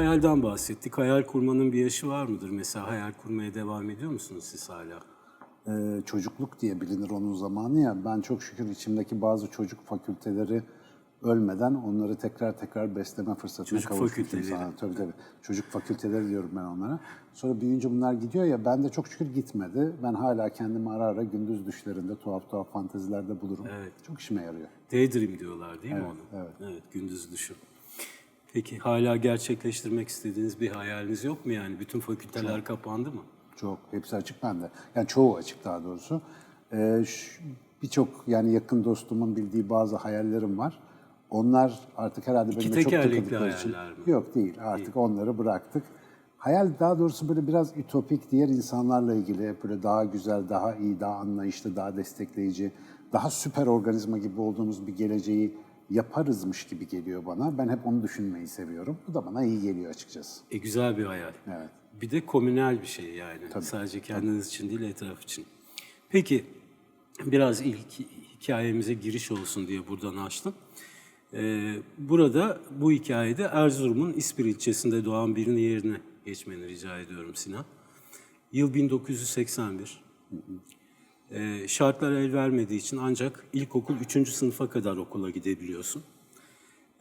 Hayalden bahsettik. Hayal kurmanın bir yaşı var mıdır? Mesela hayal kurmaya devam ediyor musunuz siz hala? Ee, çocukluk diye bilinir onun zamanı ya. Ben çok şükür içimdeki bazı çocuk fakülteleri ölmeden onları tekrar tekrar besleme fırsatına Çocuk kavuşmuşum fakülteleri. sana. Tabii tabii. Çocuk fakülteleri diyorum ben onlara. Sonra büyüyünce bunlar gidiyor ya ben de çok şükür gitmedi. Ben hala kendimi ara ara gündüz düşlerinde tuhaf tuhaf fantezilerde bulurum. Evet. Çok işime yarıyor. Daydream diyorlar değil mi Evet, ona? evet. Evet, gündüz düşü. Peki hala gerçekleştirmek istediğiniz bir hayaliniz yok mu yani? Bütün fakülteler kapandı mı? Çok. Hepsi açık bende. Yani çoğu açık daha doğrusu. Ee, Birçok yani yakın dostumun bildiği bazı hayallerim var. Onlar artık herhalde İki benimle çok takıldıkları için. mi? Yok değil. Artık onları bıraktık. Hayal daha doğrusu böyle biraz ütopik diğer insanlarla ilgili böyle daha güzel, daha iyi, daha anlayışlı, daha destekleyici, daha süper organizma gibi olduğumuz bir geleceği yaparızmış gibi geliyor bana. Ben hep onu düşünmeyi seviyorum. Bu da bana iyi geliyor açıkçası. E güzel bir hayal. Evet. Bir de komünel bir şey yani. Sadece kendiniz için değil, etraf için. Peki, biraz ilk hikayemize giriş olsun diye buradan açtım. Ee, burada bu hikayede Erzurum'un İspir ilçesinde doğan birinin yerine geçmeni rica ediyorum Sinan. Yıl 1981. Ee, şartlar el vermediği için ancak ilkokul 3. sınıfa kadar okula gidebiliyorsun.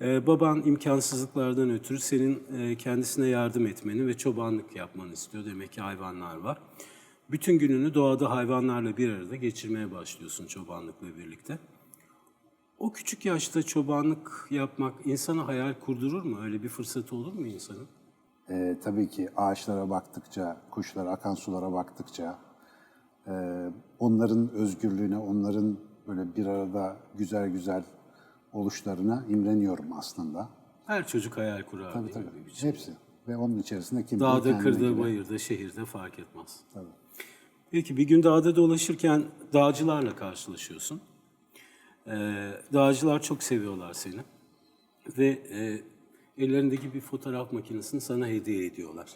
Ee, baban imkansızlıklardan ötürü senin e, kendisine yardım etmeni ve çobanlık yapmanı istiyor. Demek ki hayvanlar var. Bütün gününü doğada hayvanlarla bir arada geçirmeye başlıyorsun çobanlıkla birlikte. O küçük yaşta çobanlık yapmak insana hayal kurdurur mu? Öyle bir fırsatı olur mu insanın? Ee, tabii ki ağaçlara baktıkça, kuşlara, akan sulara baktıkça, e, onların özgürlüğüne, onların böyle bir arada güzel güzel oluşlarına imreniyorum aslında. Her çocuk hayal kurar Tabii tabii. bir biçimde? Hepsi. Ve onun içerisinde kim Dağda, kırda, göre. bayırda, şehirde fark etmez. Tabii. Peki bir gün dağda dolaşırken dağcılarla karşılaşıyorsun. Ee, dağcılar çok seviyorlar seni. Ve e, ellerindeki bir fotoğraf makinesini sana hediye ediyorlar.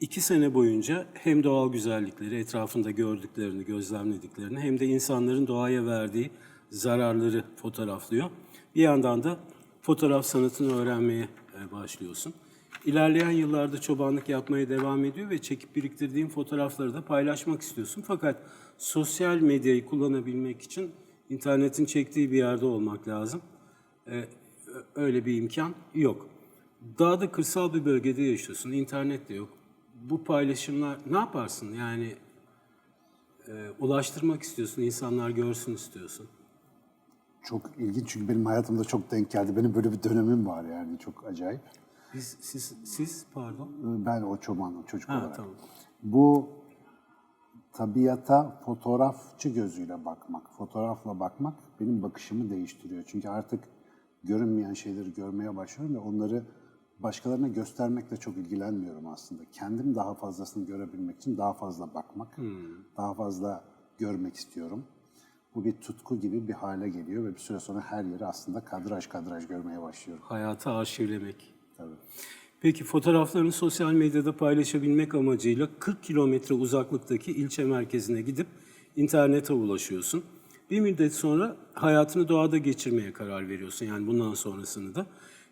İki sene boyunca hem doğal güzellikleri, etrafında gördüklerini, gözlemlediklerini hem de insanların doğaya verdiği zararları fotoğraflıyor. Bir yandan da fotoğraf sanatını öğrenmeye e, başlıyorsun. İlerleyen yıllarda çobanlık yapmaya devam ediyor ve çekip biriktirdiğin fotoğrafları da paylaşmak istiyorsun. Fakat sosyal medyayı kullanabilmek için internetin çektiği bir yerde olmak lazım. E, öyle bir imkan yok. Dağda kırsal bir bölgede yaşıyorsun, internet de yok. Bu paylaşımlar ne yaparsın? Yani e, ulaştırmak istiyorsun, insanlar görsün istiyorsun. Çok ilginç çünkü benim hayatımda çok denk geldi. Benim böyle bir dönemim var yani çok acayip. Biz, siz, siz pardon. Ben o çoban, o çocuk Ha, olarak. tamam. Bu tabiata fotoğrafçı gözüyle bakmak, fotoğrafla bakmak benim bakışımı değiştiriyor. Çünkü artık görünmeyen şeyleri görmeye başlıyorum ve onları başkalarına göstermekle çok ilgilenmiyorum aslında. Kendim daha fazlasını görebilmek için daha fazla bakmak, daha fazla görmek istiyorum. Bu bir tutku gibi bir hale geliyor ve bir süre sonra her yeri aslında kadraj kadraj görmeye başlıyorum. Hayatı arşivlemek. Tabii. Peki fotoğraflarını sosyal medyada paylaşabilmek amacıyla 40 kilometre uzaklıktaki ilçe merkezine gidip internete ulaşıyorsun. Bir müddet sonra hayatını doğada geçirmeye karar veriyorsun. Yani bundan sonrasını da.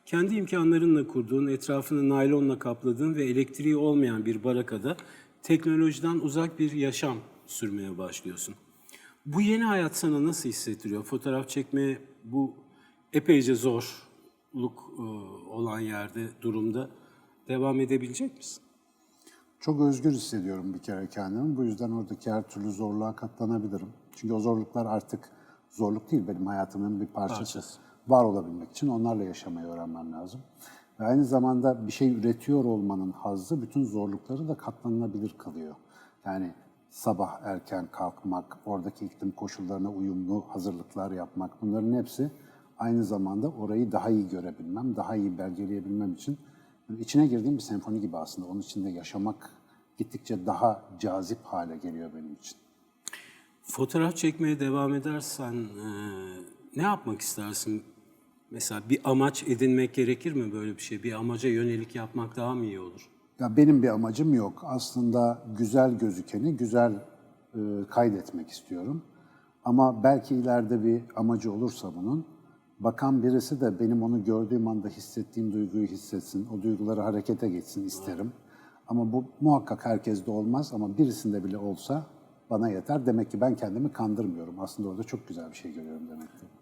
Kendi imkanlarınla kurduğun, etrafını naylonla kapladığın ve elektriği olmayan bir barakada teknolojiden uzak bir yaşam sürmeye başlıyorsun. Bu yeni hayat sana nasıl hissettiriyor? Fotoğraf çekmeye bu epeyce zorluk e, olan yerde, durumda devam edebilecek misin? Çok özgür hissediyorum bir kere kendimi. Bu yüzden oradaki her türlü zorluğa katlanabilirim. Çünkü o zorluklar artık zorluk değil, benim hayatımın bir parçası. Parçası. Var olabilmek için onlarla yaşamayı öğrenmem lazım. Ve aynı zamanda bir şey üretiyor olmanın hazzı bütün zorlukları da katlanılabilir kılıyor. Yani sabah erken kalkmak, oradaki iklim koşullarına uyumlu hazırlıklar yapmak bunların hepsi aynı zamanda orayı daha iyi görebilmem, daha iyi belgeleyebilmem için içine girdiğim bir senfoni gibi aslında. Onun içinde yaşamak gittikçe daha cazip hale geliyor benim için. Fotoğraf çekmeye devam edersen e, ne yapmak istersin? Mesela bir amaç edinmek gerekir mi böyle bir şey? Bir amaca yönelik yapmak daha mı iyi olur? Ya benim bir amacım yok. Aslında güzel gözükeni güzel e, kaydetmek istiyorum. Ama belki ileride bir amacı olursa bunun bakan birisi de benim onu gördüğüm anda hissettiğim duyguyu hissetsin, o duyguları harekete geçsin isterim. Ama bu muhakkak herkeste olmaz ama birisinde bile olsa bana yeter. Demek ki ben kendimi kandırmıyorum. Aslında orada çok güzel bir şey görüyorum demek ki.